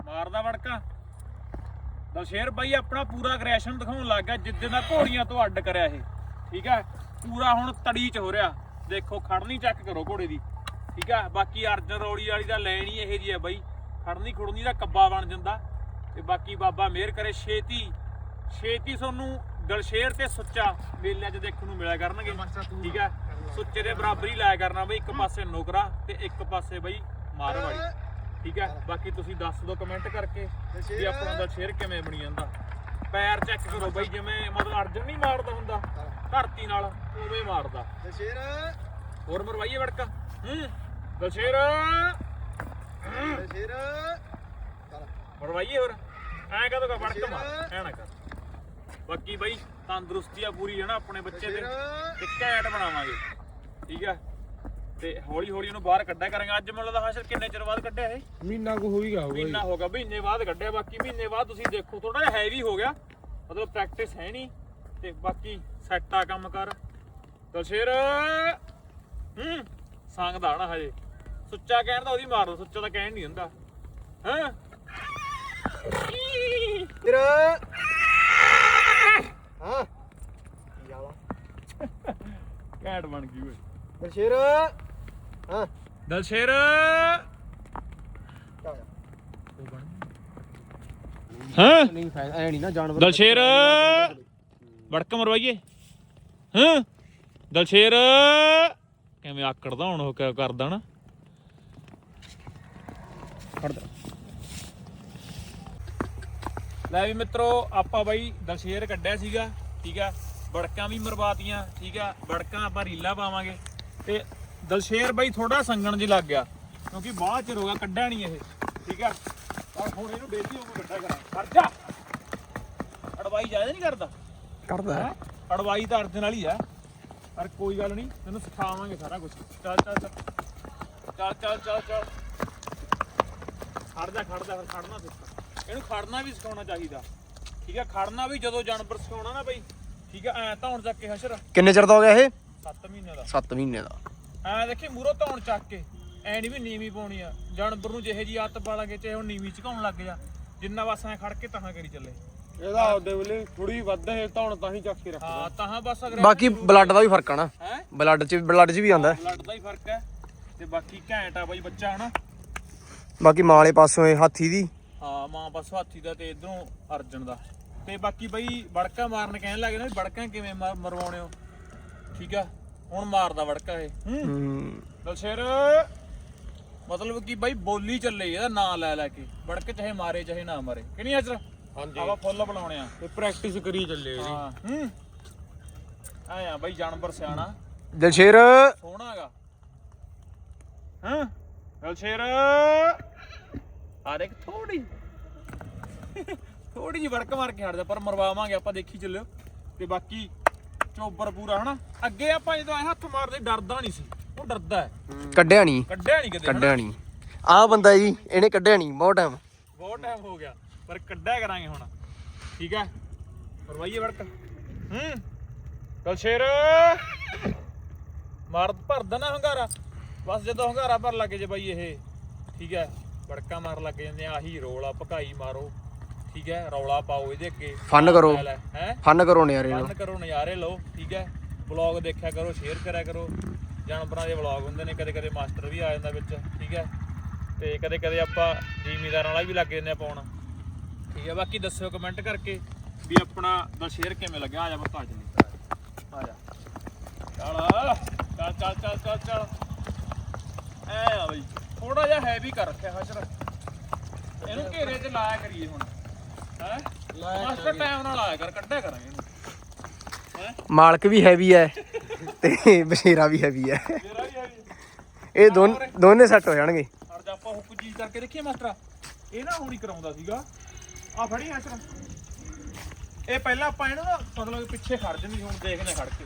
ਮਾਰਦਾ ਵੜਕਾ ਦਲਸ਼ੇਰ ਬਾਈ ਆਪਣਾ ਪੂਰਾ ਅਗਰੈਸ਼ਨ ਦਿਖਾਉਣ ਲੱਗ ਗਿਆ, ਜਿੱਦਾਂ ਦਾ ਘੋੜੀਆਂ ਤੋਂ ਅੱਡ ਕਰਿਆ ਇਹ, ਠੀਕ ਹੈ? ਪੂਰਾ ਹੁਣ ਤੜੀ 'ਚ ਹੋ ਰਿਹਾ। ਦੇਖੋ ਖੜਨੀ ਚੈੱਕ ਕਰੋ ਘੋੜੇ ਦੀ, ਠੀਕ ਹੈ? ਬਾਕੀ ਅਰਜਨ ਰੌੜੀ ਵਾਲੀ ਦਾ ਲੈਣ ਹੀ ਇਹੋ ਜੀ ਹੈ ਬਾਈ। ਖੜਨੀ ਖੁੜਨੀ ਦਾ ਕੱਬਾ ਬਣ ਜਾਂਦਾ। ਤੇ ਬਾਕੀ ਬਾਬਾ ਮਿਹਰ ਕਰੇ, ਛੇਤੀ ਛੇਤੀ ਤੁਹਾਨੂੰ ਦਲਸ਼ੇਰ ਤੇ ਸੁੱਚਾ ਮੇਲਿਆਂ 'ਚ ਦੇਖਣ ਨੂੰ ਮਿਲਿਆ ਕਰਨਗੇ, ਠੀਕ ਹੈ? ਸੁੱਚੇ ਦੇ ਬਰਾਬਰ ਹੀ ਲਾਇਆ ਕਰਨਾ ਬਈ, ਇੱਕ ਪਾਸੇ ਨੋਕਰਾ ਤੇ ਇੱਕ ਪਾਸੇ ਬਈ ਮਾਰਵਾੜੀ ਠੀਕ ਹੈ? ਬਾਕੀ ਤੁਸੀਂ ਦੱਸ ਦਿਓ ਕਮੈਂਟ ਕਰਕੇ ਵੀ ਆਪਣਾ ਦਲਸ਼ੇਰ ਕਿਵੇਂ ਬਣੀ ਜਾਂਦਾ। ਪੈਰ ਚੈੱਕ ਕਰੋ ਬਈ ਜਿਵੇਂ ਮਤਲਬ ਅਰਜਨ ਨਹੀਂ ਮਾਰਦਾ ਹੁੰਦਾ ਧਰਤੀ ਨਾਲ ਉਵੇਂ ਮਾਰਦਾ। ਦਲਸ਼ੇਰ। ਹੋਰ ਮਰਵਾਈਏ ਵੜਕਾ? ਹੂੰ? ਦਲਸ਼ੇਰ। ਦਲਸ਼ੇਰ। ਮਰਵਾਈਏ ਹੋਰ? ਐਂ ਕਦੋਂ ਕਾ ਵੜਕ ਮਾਰ ਐ ਨਾ ਕਰ। ਬਾਕੀ ਬਈ ਤੰਦਰੁਸਤੀ ਆ ਪੂਰੀ ਹੈ ਨਾ ਆਪਣੇ ਬੱਚੇ ਦੇ ਤੇ ਘੈਂਟ ਬਣਾਵਾਂਗੇ। ਠੀਕ ਹੈ? ਤੇ ਹੌਲੀ ਹੌਲੀ ਉਹਨੂੰ ਬਾਹਰ ਕੱਢਿਆ ਕਰਾਂਗੇ। ਅੱਜ ਮੈਨੂੰ ਲੱਗਦਾ ਹਾਸ਼ਰ ਕਿੰਨੇ ਚਿਰ ਬਾਅਦ ਕੱਢਿਆ ਇਹ? ਮਹੀਨਾ ਕੁ ਹੋਈਗਾ ਹੋਊਗਾ ਮਹੀਨਾ ਹੋ ਗਿਆ ਮਹੀਨੇ ਬਾਅਦ ਕੱਢਿਆ ਬਾਕੀ ਮਹੀਨੇ ਬਾਅਦ ਤੁਸੀਂ ਦੇਖੋ ਥੋੜਾ ਜਿਹਾ ਹੈਵੀ ਹੋ ਗਿਆ। ਮਤਲਬ ਪ੍ਰੈਕਟਿਸ ਹੈ ਨਹੀਂ। ਤੇ ਬਾਕੀ ਸੈੱਟ ਆ ਕੰਮ ਕਰ। ਦਲਸ਼ੇਰ ਹੂੰ ਸੰਗਦਾ ਨਾ ਹਜੇ। ਸੁੱਚਾ ਕਹਿਣ ਦਾ ਉਹਦੀ ਮਾਰ ਦੋ ਸੁੱਚਾ ਤਾਂ ਕਹਿਣ ਨਹੀਂ ਹੁੰਦਾ। ਹਾਂ? ਤੇਰਾ। ਹਾਂ? ਯਾਲਾ ਘੈਂਟ ਬਣ ਗਈ ਓਏ। ਦਲਸ਼ੇਰ। ਹਾਂ। ਦਲਸ਼ੇਰ। ਹਾਂ? ਨਹੀਂ ਫਾਇਦਾ ਐ ਨਹੀਂ ਨਾ ਜਾਨਵਰ ਦਲਸ਼ੇਰ। ਵੜਕ ਮਰਵਾਈਏ। ਹਾਂ? ਦਲਸ਼ੇਰ। ਕਿਵੇਂ ਆਕੜਦਾ ਹੁਣ ਉਹ ਕ- ਕਰਦਾ ਨਾ? ਖੜਦਾ ਲੈ ਵੀ ਮਿੱਤਰੋ ਆਪਾਂ ਬਾਈ ਦਲਸ਼ੇਰ ਕੱਢਿਆ ਸੀਗਾ ਠੀਕ ਆ? ਬੜਕਾਂ ਵੀ ਮਰਵਾਤੀਆਂ ਠੀਕ ਆ? ਬੜਕਾਂ ਆਪਾਂ ਰੀਲਾ ਪਾਵਾਂਗੇ। ਤੇ ਦਲਸ਼ੇਰ ਬਾਈ ਥੋੜਾ ਸੰਗਣ ਜੀ ਲੱਗ ਗਿਆ ਕਿਉਂਕਿ ਬਾਅਦ ਚ ਰੋਗਾ ਕੱਢਿਆ ਨਹੀਂ ਇਹ ਠੀਕ ਆ? ਪਰ ਹੁਣ ਇਹਨੂੰ ਡੇਲੀ ਉਹ ਕੱਢਿਆ ਕਰਾਂ ਖੜ ਜਾ ਅੜਵਾਈ ਜ਼ਿਆਦਾ ਨਹੀਂ ਕਰਦਾ? ਕਰਦਾ ਹੈਂ? ਅੜਵਾਈ ਤਾਂ ਅਰਜਨ ਵਾਲੀ ਆ। ਪਰ ਕੋਈ ਗੱਲ ਨਹੀਂ ਤੈਨੂੰ ਸਿਖਾਵਾਂਗੇ ਸਾਰਾ ਕੁਝ ਚੱਲ ਚੱਲ ਚੱਲ। ਚੱਲ ਚੱਲ ਚੱਲ ਚੱਲ। ਖੜ ਜਾ ਖੜ ਜਾ ਫਿਰ ਖੜਨਾ ਸਿੱਖ ਇਹਨੂੰ ਖੜਨਾ ਵੀ ਸਿਖਾਉਣਾ ਚਾਹੀਦਾ। ਠੀਕ ਹੈ ਖੜਨਾ ਵੀ ਜਦੋਂ ਜਾਨਵਰ ਸਿਖਾਉਣਾ ਨਾ ਬਈ। ਠੀਕ ਹੈ ਐ ਧੌਣ ਚੱਕ ਕੇ ਹਸ਼ਰ। ਕਿੰਨੇ ਚਿਰ ਦਾ ਹੋ ਗਿਆ ਇਹ? 7 ਮਹੀਨੇ ਦਾ। 7 ਮਹੀਨੇ ਦਾ। ਐ ਦੇਖੀ ਮੂਰੋ ਧੌਣ ਚੱਕ ਕੇ ਐ ਨਹੀਂ ਵੀ ਨੀਵੀਂ ਪਾਉਣੀ ਆ। ਜਾਨਵਰ ਨੂੰ ਜਿਹੇ ਜੀ ਆਦਤ ਪਾ ਲਾਂਗੇ ਚਾਹੇ ਉਹ ਨੀਵੀਂ ਝੁਕਾਉਣ ਲੱਗ ਜਾ। ਜਿੰਨਾ ਬਸ ਐ ਖੜ ਕੇ ਤਾਂ ਕਰੀ ਚੱਲੇ। ਇਹਦਾ ਉਹਦੇ ਵੇਲੇ ਥੋੜੀ ਵੱਧ ਹੈ ਧੌਣ ਤਾਂ ਹੀ ਚੱਕ ਕੇ ਰੱਖਦਾ। ਹਾਂ ਤਾਂ ਬਸ ਅਗਰ ਬਾਕੀ ਬਲੱਡ ਦਾ ਵੀ ਫ਼ਰਕ ਆ ਨਾ। ਹੈ? ਬਲੱਡ ਚ ਬਲੱਡ ਚ ਵੀ ਆਂਦਾ ਬਲੱਡ ਦਾ ਹੀ ਫ਼ਰਕ ਹੈ ਤੇ ਬਾਕੀ ਘੈਂਟ ਆ ਬਾਈ ਬੱਚਾ ਹਨਾ? ਬਾਕੀ ਮਾਂ ਵਾਲੇ ਪਾਸੋਂ ਇਹ ਹਾਥੀ ਦੀ। ਹਾਂ ਮਾਂ ਬਸ ਹਾਥੀ ਦਾ ਤੇ ਇਧਰੋਂ ਅਰਜਨ ਦਾ। ਤੇ ਬਾਕੀ ਬਈ ਬੜਕਾ ਮਾਰਨ ਕਹਿਣ ਲੱਗੇ ਨਾ ਬੜਕਾ ਕਿਵੇਂ ਮਰ- ਮਰਵਾਉਣੇ ਹੋ? ਠੀਕ ਆ? ਹੁਣ ਮਾਰਦਾ ਬੜਕਾ ਇਹ। ਹੂੰ ਦਲਸ਼ੇਰ ਮਤਲਬ ਕਿ ਬਈ ਬੋਲੀ ਚੱਲੇ ਇਹਦਾ ਨਾਂ ਲੈ ਲੈ ਕੇ। ਬੜਕ ਚਾਹੇ ਮਾਰੇ ਚਾਹੇ ਨਾ ਮਾਰੇ। ਕਿ ਨਹੀਂ ਅਜਰ ਹਾਂਜੀ। ਆਪਾਂ ਫੁੱਲ ਬਣਾਉਣੇ ਆ। ਇਹ ਪ੍ਰੈਕਟਿਸ ਕਰੀ ਚੱਲੇ ਇਹਦੀ ਹਾਂ। ਹੂੰ। ਆਇਆ ਬਈ ਜਾਨਵਰ ਸਿਆਣਾ। ਦਲਸ਼ੇਰ ਸੋਹਣਾ ਹੈਗਾ। ਹਾਂ। ਦਲਸ਼ੇਰ ਆ ਦੇਖ ਥੋੜੀ ਥੋੜੀ ਜਿਹੀ ਵੜਕ ਮਾਰ ਕੇ ਹਟ ਜਾ ਪਰ ਮਰਵਾਵਾਂਗੇ ਆਪਾਂ ਦੇਖੀ ਚੱਲਿਓ। ਤੇ ਬਾਕੀ ਚੋਬਰ ਪੂਰਾ ਹਨਾ? ਅੱਗੇ ਆਪਾਂ ਜਦੋਂ ਐ ਹੱਥ ਮਾਰਦੇ ਡਰਦਾ ਨਹੀਂ ਸੀ। ਉਹ ਡਰਦਾ ਹੈ। ਕੱਢਿਆ ਨਹੀਂ। ਕੱਢਿਆ ਨਹੀਂ ਕਦੇ? ਕੱਢਿਆ ਨਹੀਂ। ਆਹ ਬੰਦਾ ਜੀ ਇਹਨੇ ਕੱਢਿਆ ਨਹੀਂ ਬਹੁਤ ਟਾਈਮ ਬਹੁਤ ਟਾਈਮ ਹੋ ਗਿਆ। ਪਰ ਕੱਢਿਆ ਕਰਾਂਗੇ ਹੁਣ। ਠੀਕ ਹੈ? ਮਰਵਾਈਏ ਵੜਕ ਹੂੰ। ਚੱਲ ਸ਼ੇਰ। ਮਾਰ ਭਰ ਦੇਣਾ ਹੰਗਾਰਾ। ਬਸ ਜਦੋਂ ਹੰਗਾਰਾ ਭਰ ਲੱਗੇ ਜੇ ਬਾਈ ਇਹ। ਠੀਕ ਹੈ? ਵੜਕਾ ਮਾਰ ਲੱਗ ਜਾਂਦੇ ਆ ਆਹੀ ਰੋਲਾ ਭਕਾਈ ਮਾਰੋ। ਠੀਕ ਹੈ ਰੌਲਾ ਪਾਓ ਇਹਦੇ ਅੱਗੇ। ਫਨ ਕਰੋ। ਹੈ ਫਨ ਕਰੋ ਨੇ ਯਾਰ ਇਹਨੂੰ ਫਨ ਕਰੋ ਨਜ਼ਾਰੇ ਲਓ ਠੀਕ ਹੈ? ਬਲੌਗ ਦੇਖਿਆ ਕਰੋ ਸ਼ੇਅਰ ਕਰਿਆ ਕਰੋ। ਜਾਨਵਰਾਂ ਦੇ ਵਲੌਗ ਹੁੰਦੇ ਨੇ ਕਦੇ ਕਦੇ ਮਾਸਟਰ ਵੀ ਆ ਜਾਂਦਾ ਵਿੱਚ ਠੀਕ ਹੈ? ਤੇ ਕਦੇ ਕਦੇ ਆਪਾਂ ਜ਼ਿਮੀਦਾਰਾਂ ਵਾਲਾ ਵੀ ਲੱਗ ਜਾਂਦੇ ਆ ਪਾਉਣ ਠੀਕ ਹੈ ਬਾਕੀ ਦੱਸਿਓ ਕਮੈਂਟ ਕਰਕੇ ਵੀ ਆਪਣਾ ਦਾ ਸ਼ੇਅਰ ਕਿਵੇਂ ਲੱਗਿਆ। ਆ ਜਾ ਬੱਤਾ ਚੱਲੀ। ਆ ਜਾ। ਚੱਲ ਚੱਲ ਚੱਲ ਚੱਲ ਚੱਲ ਚੱਲ। ਐ ਆ ਬਈ। ਥੋੜਾ ਜਿਹਾ ਹੈਵੀ ਕਰ ਰੱਖਿਆ ਹਸ਼ਰ। ਇਹਨੂੰ ਘੇਰੇ 'ਚ ਲਾਇਆ ਕਰੀਏ ਹੁਣ। ਹੈ ਮਾਸਟਰ ਟਾਈਮ ਨਾਲ ਆਇਆ ਕਰ ਕੱਢਿਆ ਕਰਾਂਗੇ ਇਹਨੂੰ। ਹੈ? ਮਾਲਕ ਵੀ ਹੈਵੀ ਹੈ ਤੇ ਬਸ਼ੇਰਾ ਵੀ ਹੈਵੀ ਹੈ। ਵੀ ਇਹ ਦੋਨ ਦੋਨੇ ਸੈੱਟ ਹੋ ਜਾਣਗੇ। ਅਰ ਜੇ ਆਪਾਂ ਹੁੱਕ ਚੀਜ਼ ਕਰਕੇ ਦੇਖੀਏ ਮਾਸਟਰ ਇਹ ਨਾ ਹੁਣੀ ਕਰਾਉਂਦਾ ਸੀਗਾ। ਆ ਫੜੀ ਹਸ਼ਰ ਇਹ ਪਹਿਲਾਂ ਆਪਾਂ ਇਹਨੂੰ ਨਾ ਮਤਲਬ ਕਿ ਪਿੱਛੇ ਖੜ ਜਾਂਦੀ ਹੁਣ ਦੇਖਨੇ ਖੜ ਕੇ।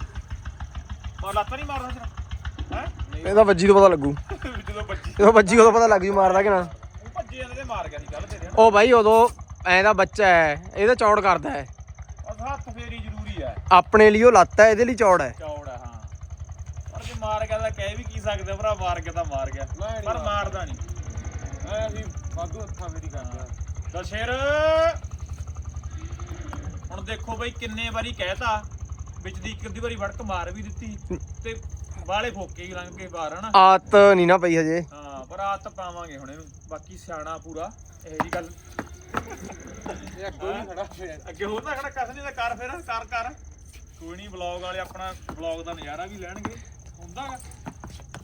ਮਾ ਲੱਤ ਨਹੀਂ ਮਾਰਦਾ ਹਸ਼ਰ ਹੈ? ਇਹਦਾ ਵੱਜੀ ਤੋਂ ਪਤਾ ਲੱਗੂ। ਜਦੋਂ ਬੱਜੀ ਜਦੋਂ ਵੱਜੀ ਉਦੋਂ ਪਤਾ ਲੱਗ ਜੂ ਮਾਰਦਾ ਕਿ ਨਾ। ਉਹ ਭੱਜੇ ਜਾਂਦੇ ਤੇ ਮਾਰ ਗਿਆ ਸੀ ਕੱਲ ਤੇਰੇ ਉਹ ਬਾਈ ਉਦੋਂ ਐਂ ਦਾ ਬੱਚਾ ਹੈ ਇਹਦਾ ਚੌੜ ਕਰਦਾ ਹੈ। ਉਹ ਹੱਥ ਫੇਰੀ ਜ਼ਰੂਰੀ ਹੈ। ਆਪਣੇ ਲਈ ਉਹ ਲੱਤ ਹੈ ਇਹਦੇ ਲਈ ਚੌੜ ਹੈ। ਚੌੜ ਹੈ ਹਾਂ। ਪਰ ਜੇ ਮਾਰ ਗਿਆ ਤਾਂ ਕਹਿ ਵੀ ਕੀ ਸਕਦੇ ਆ, ਭਰਾ ਮਾਰ ਗਿਆ ਤਾਂ ਮਾਰ ਗਿਆ। ਮੈਂ ਨੀ ਪਰ ਮਾਰਦਾ। ਮਾਰਦਾ ਨਹੀਂ। ਐ ਅਸੀਂ ਵਾਧੂ ਹੱਥਾਂ ਫੇਰੀ ਕਰਦੇ ਆ ਤਾਂ ਸ਼ੇਰ ਹੁਣ ਦੇਖੋ ਬਈ ਕਿੰਨੇ ਵਾਰੀ ਕਹਿਤਾ ਵਿੱਚ ਦੀ ਇੱਕ ਅੱਧੀ ਵਾਰੀ ਵੜਕ ਮਾਰ ਵੀ ਦਿੱਤੀ ਤੇ ਵਾਲੇ ਫੋਕੇ ਹੀ ਲੰਘ ਕੇ ਬਾਹਰ ਹਨਾ? ਆਤ ਨਹੀਂ ਨਾ ਪਈ ਹਜੇ। ਹਾਂ ਪਰ ਆਤ ਪਾਵਾਂਗੇ ਹੁਣ ਇਹਨੂੰ। ਬਾਕੀ ਸਿਆਣਾ ਪੂਰਾ ਇਹ ਜੀ ਗੱਲ ਇਹ ਅੱਗੋਂ ਵੀ ਖੜਾ ਹੋਇਆ ਅੱਗੇ ਹੋਰ ਤਾਂ ਖੜਾ ਕਸ ਨਹੀਂ ਤਾਂ ਕਰ ਫਿਰ ਕਰ ਕਰ। ਕੋਈ ਨਹੀਂ ਵਲੌਗ ਵਾਲੇ ਆਪਣਾ ਵਲੌਗ ਦਾ ਨਜ਼ਾਰਾ ਵੀ ਲੈਣਗੇ। ਹੁੰਦਾ ਗਾ।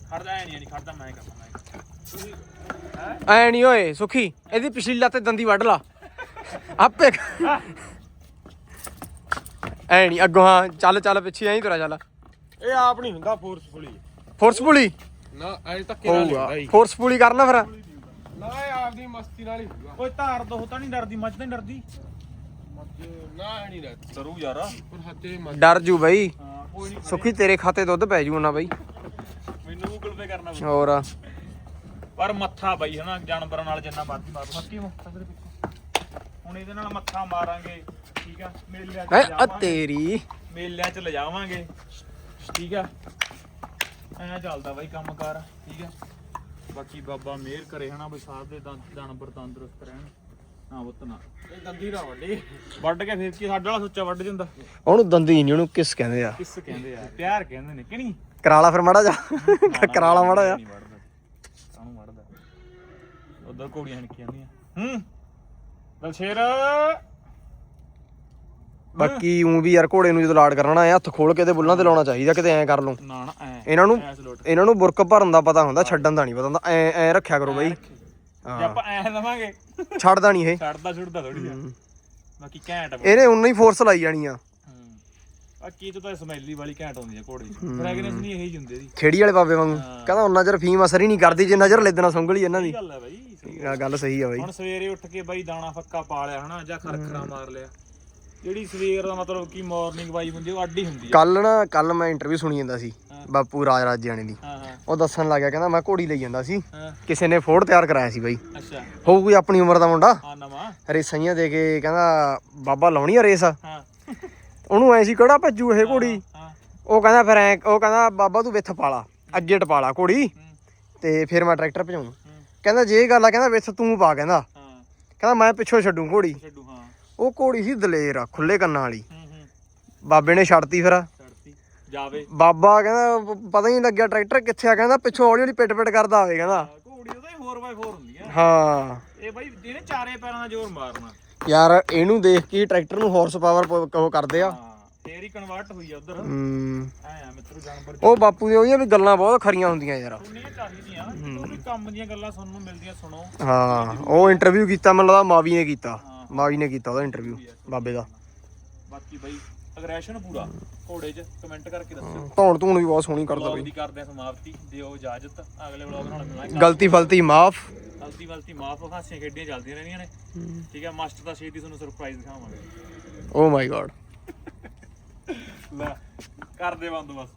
ਖੜਦਾ ਐ ਨਹੀਂ ਨਹੀਂ ਖੜਦਾ ਮੈਂ ਕਰਦਾ ਮੈਂ ਕਰਦਾ। ਤੁਸੀਂ ਹੈ? ਐ ਨਹੀਂ ਓਏ ਸੁਖੀ ਇਹਦੀ ਪਿਛਲੀ ਲੱਤ ਤੇ ਦੰਦੀ ਵੱਢ ਲਾ। ਆਪੇ ਐ ਨਹੀਂ ਅੱਗੋਂ ਹਾਂ ਚੱਲ ਚੱਲ ਪਿੱਛੇ ਐਂ ਤੁਰਾ ਚੱਲ। ਇਹ ਆਪ ਨਹੀਂ ਹੁੰਦਾ ਫੋਰਸਫੁਲੀ ਫੋਰਸਫੁਲੀ ਨਾ ਐ ਧੱਕੇ ਨਾਲ ਹੋਊਗਾ। ਹੁੰਦਾ ਹੀ। ਫੋਰਸਫੁਲੀ ਕਰਨਾ ਫਿਰ। ਨਾ ਇਹ ਆਪਦੀ ਮਸਤੀ ਨਾਲ ਹੀ ਹੋਊਗਾ। ਓਏ ਧਾਰ ਦੋ ਤਾਂ ਨਹੀਂ ਡਰਦੀ ਮੱਝ ਤਾਂ ਨਹੀਂ ਡਰਦੀ। ਮੱਝ ਨਾ ਐ ਨਹੀਂ ਰਹਿ ਜ਼ਰੂਰ ਯਾਰ। ਪਰ ਹੱਥੇ ਮੱਝ ਡਰ ਜੂ ਬਈ। ਹਾਂ ਕੋਈ ਨਹੀਂ ਸੁਖੀ ਤੇਰੇ ਖਾਤੇ ਦੁੱਧ ਪੈ ਜੂ ਨਾ ਬਈ। ਮੈਨੂੰ ਗੂਗਲ ਪੇ ਕਰਨਾ ਪਊ। ਹੋਰ। ਪਰ ਮੱਥਾ ਬਈ ਹਨਾ ਜਾਨਵਰਾਂ ਨਾਲ ਜਿੰਨਾ ਮਰਜ਼ੀ ਮਾਰੋ ਹੱਕੀ ਮੁੱਖਾ ਤੇਰੇ ਪਿੱਛੇ। ਹੁਣ ਇਹਦੇ ਨਾਲ ਮੱਥਾ ਮਾਰਾਂਗੇ ਠੀਕ ਆ? ਮੇਲਿਆਂ 'ਚ ਹੈ ਆ ਲਿਜਾਵਾਂਗੇ। ਤੇਰੀ। ਮੇਲਿਆਂ 'ਚ ਲਿਜਾਵਾਂਗੇ। ਠੀਕ ਆ? ਐਂ ਚੱਲਦਾ ਬਾਈ ਕੰਮਕਾਰ ਠੀਕ ਆ? ਬਾਕੀ ਬਾਬਾ ਮਿਹਰ ਕਰੇ ਹਨਾ ਬਈ ਸਾਹ ਦੇ ਦੰਦ ਜਾਨਵਰ ਤੰਦਰੁਸਤ ਰਹਿਣ। ਨਾ ਨਾ। ਇਹ ਦੰਦੀ ਨਾ ਵੱਡੀ ਵੱਢ ਕੇ ਫਿਰ ਕੀ ਸਾਡਾ ਵਾਲਾ ਸੁੱਚਾ ਵੱਢ ਜਾਂਦਾ? ਉਹਨੂੰ ਦੰਦੀ ਨਹੀਂ ਉਹਨੂੰ ਕਿਸ ਕਹਿੰਦੇ ਆ? ਕਿਸ ਕਹਿੰਦੇ ਆ? ਪਿਆਰ ਕਹਿੰਦੇ ਨੇ ਕਿ ਨਹੀਂ? ਕਰਾਲਾ ਫਿਰ ਮੜਾ ਜਾ। ਕਰਾਲਾ ਮੜਾ ਜਾ। ਨਹੀਂ ਵੜਦਾ ਉਧਰ ਘੋੜੀਆਂ ਨਿੱਕੀਆਂ ਜਾਂਦੀਆਂ ਹੂੰ। ਦਲ ਸ਼ੇਰ ਬਾਕੀ ਉਂ ਵੀ ਯਾਰ ਘੋੜੇ ਨੂੰ ਜਦੋਂ ਲਾਡ ਕਰਨਾ ਹੈ ਹੱਥ ਖੋਲ ਕੇ ਤੇ ਬੁੱਲਾਂ ਤੇ ਲਾਉਣਾ ਚਾਹੀਦਾ ਕਿਤੇ ਐਂ ਕਰ ਲਓ ਨਾ ਨਾ ਐ ਇਹਨਾਂ ਨੂੰ ਇਹਨਾਂ ਨੂੰ ਬੁਰਕ ਭਰਨ ਦਾ ਪਤਾ ਹੁੰਦਾ ਛੱਡਣ ਦਾ ਨਹੀਂ ਪਤਾ ਹੁੰਦਾ ਐ ਐ ਰੱਖਿਆ ਕਰੋ ਬਈ। ਜੇ ਆਪਾਂ ਐ ਲਵਾਂਗੇ। ਛੱਡਦਾ ਨਹੀਂ ਇਹ। ਛੱਡਦਾ ਛੁੱਟਦਾ ਥੋੜੀ ਆ। ਬਾਕੀ ਘੈਂਟ ਇਹਨੇ ਉਨਾ ਹੀ ਫੋਰਸ ਲਾਈ ਜਾਣੀ ਆ। ਹੂੰ। ਆ ਕੀ ਤਾਂ ਸਮੈਲੀ ਵਾਲੀ ਘੈਂਟ ਹੁੰਦੀ ਆ ਘੋੜੇ 'ਚ। ਫ੍ਰੈਗਨੈਂਸ ਨਹੀਂ ਇਹੀ ਹੁੰਦੀ ਇਹਦੀ। ਖੇੜੀ ਵਾਲੇ ਬਾਬੇ ਵਾਂਗੂ। ਕਹਿੰਦਾ ਉਹਨਾਂ ਚਿਰ ਫੀਮ ਅਸਰ ਹੀ ਨਹੀਂ ਕਰਦੀ ਜਿੰਨਾ ਚਿਰ ਲੈਦਣਾ ਸੁੰਗਲੀ ਇਹਨਾਂ ਦੀ। ਗੱਲ ਆ ਬਾਈ ਗੱਲ ਸਹੀ ਆ ਬਾਈ। ਹੁਣ ਸਵੇਰੇ ਉੱਠ ਕੇ ਬਾਈ ਦਾਣਾ ਫੱਕਾ ਪਾ ਲਿਆ ਹਨਾ ਜਾਂ ਖਰਖਰਾ ਮਾਰ ਲਿਆ। ਜਿਹੜੀ ਸਵੇਰ ਦਾ ਮਤਲਬ ਕੀ ਮਾਰਨਿੰਗ ਵਾਈ ਹੁੰਦੀ ਉਹ ਅੱਡ ਹੀ ਹੁੰਦੀ ਆ। ਕੱਲ ਨਾ ਕੱਲ ਮੈਂ ਇੰਟਰਵਿਊ ਸੁਣੀ ਜਾਂਦਾ ਸੀ ਹਾਂ। ਬਾਪੂ ਰਾਜ ਰਾਜਿਆਣੇ ਦੀ। ਹਾਂ ਹਾਂ। ਉਹ ਦੱਸਣ ਲੱਗ ਗਿਆ ਕਹਿੰਦਾ ਮੈਂ ਘੋੜੀ ਲਈ ਜਾਂਦਾ ਸੀ ਹਾਂ। ਕਿਸੇ ਨੇ ਫੋੜ ਤਿਆਰ ਕਰਾਇਆ ਸੀ ਬਾਈ। ਅੱਛਾ। ਹੋਊ ਕੋਈ ਆਪਣੀ ਉਮਰ ਦਾ ਮੁੰਡਾ? ਆ ਨਵਾਂ। ਰੇਸਾਈਆਂ ਦੇ ਕੇ ਕਹਿੰਦਾ ਬਾਬਾ ਲਾਉਣੀ ਆ ਰੇਸ। ਹਾਂ। ਉਹਨੂੰ ਐ ਸੀ ਕਿਹੜਾ ਭੱਜੂ ਇਹ ਘੋੜੀ? ਹਾਂ ਉਹ ਕਹਿੰਦਾ ਫਿਰ ਐ ਉਹ ਕਹਿੰਦਾ ਬਾਬਾ ਤੂੰ ਵਿੱਥ ਪਾਲਾ ਅੱਗੇ ਟਪਾਲਾ ਘੋੜੀ। ਹੂੰ, ਤੇ ਫਿਰ ਮੈਂ ਟਰੈਕਟਰ ਭਜਾਉਂ। ਹੂੰ, ਕਹਿੰਦਾ ਜੇ ਇਹ ਗੱਲ ਆ ਕਹਿੰਦਾ ਵਿੱਥ ਤੂੰ ਪਾ ਕਹਿੰਦਾ। ਹਾਂ। ਕਹਿੰਦਾ ਮੈਂ ਪਿੱਛੋਂ ਛੱਡੂ ਘੋੜੀ। ਛੱਡੂ ਹਾਂ। ਉਹ ਘੋੜੀ ਸੀ ਦਲੇਰ ਆ ਖੁੱਲੇ ਕੰਨਾਂ ਵਾਲੀ। ਬਾਬੇ ਨੇ ਛੱਡਤੀ ਫਿਰ। ਜਾਵੇ। ਬਾਬਾ ਕਹਿੰਦਾ ਪਤਾ ਹੀ ਨਹੀਂ ਲੱਗਿਆ ਟਰੈਕਟਰ ਕਿੱਥੇ ਆ ਕਹਿੰਦਾ ਪਿੱਛੋਂ ਹੌਲੀ ਹੌਲੀ ਪਿੱਟ ਪਿੱਟ ਕਰਦਾ ਆਵੇ ਕਹਿੰਦਾ। ਹਾਂ, ਘੋੜੀ ਉਹਦਾ ਹੀ 4x4 ਹੁੰਦੀ ਆ। ਹਾਂ। ਇਹ ਬਾਈ ਜਿਹਨੇ ਚਾਰੇ ਪੈਰਾਂ ਦਾ ਜ਼ੋਰ ਮਾਰਨਾ। ਯਾਰ ਇਹਨੂੰ ਦੇਖ ਕੇ ਟਰੈਕਟਰ ਨੂੰ ਹਾਰਸ ਪਾਵਰ ਉਹ ਕਰਦੇ ਆ। ਫੇਰ ਹੀ ਕਨਵਰਟ ਹੋਈ ਆ ਉਧਰ। ਹਮ, ਐ ਆ ਮਿੱਤਰੋ ਜਾਨਵਰ ਉਹ ਬਾਪੂ ਦੀਆਂ ਉਹਦੀਆਂ ਵੀ ਗੱਲਾਂ ਬਹੁਤ ਖਰੀਆਂ ਹੁੰਦੀਆਂ ਯਾਰ। ਸੁਣਨੀਆਂ ਚਾਹੀਦੀਆਂ ਵੀ ਕੰਮ ਦੀਆਂ ਗੱਲਾਂ ਸੁਣਨ ਨੂੰ ਮਿਲਦੀਆਂ ਸੁਣੋ। ਹਾਂ ਉਹ ਇੰਟਰਵਿਊ ਕੀਤਾ ਮੈਨੂੰ ਲੱਗਦਾ ਮਾਵੀ ਨੇ ਕੀਤਾ। ਹਾਂ। ਮਾਵੀ ਨੇ ਕੀਤਾ ਉਹਦਾ ਇੰਟਰਵਿਊ ਬਾਬੇ ਦਾ। ਬਾਕੀ ਬਾਈ ਅਗਰੈਸ਼ਨ ਪੂਰਾ ਘੋੜੇ 'ਚ ਕਮੈਂਟ ਕਰਕੇ ਦੱਸਿਓ। ਧੌਣ ਧੂਣ ਵੀ ਬਹੁਤ ਸੋਹਣੀ ਕਰਦਾ ਬਈ। ਦੀ ਕਰਦੇ ਆ ਸਮਾਪਤੀ ਦਿਓ ਇਜਾਜ਼ਤ। ਅਗਲੇ ਵਲੌਗ ਨਾਲ ਮਿਲਾਂਗੇ। ਗਲਤੀ ਫਲਤੀ ਮਾਫ। ਗਲਤੀ ਵਲਤੀ ਮਾਫ ਹਾਸੀਆਂ ਖੇਡੀਆਂ ਚੱਲਦੀਆਂ ਰਹਿੰਦੀਆਂ ਨੇ। ਠੀਕ ਹੈ ਮਾਸਟਰ ਦਾ ਛੇਤੀ ਤੁਹਾਨੂੰ ਸਰਪ੍ਰਾਈਜ਼ ਦਿਖਾਵਾਂਗੇ। ਓ ਮਾਈ ਗॉड ਲੈ ਕਰਦੇ ਬੰਦੋਬਸਤ।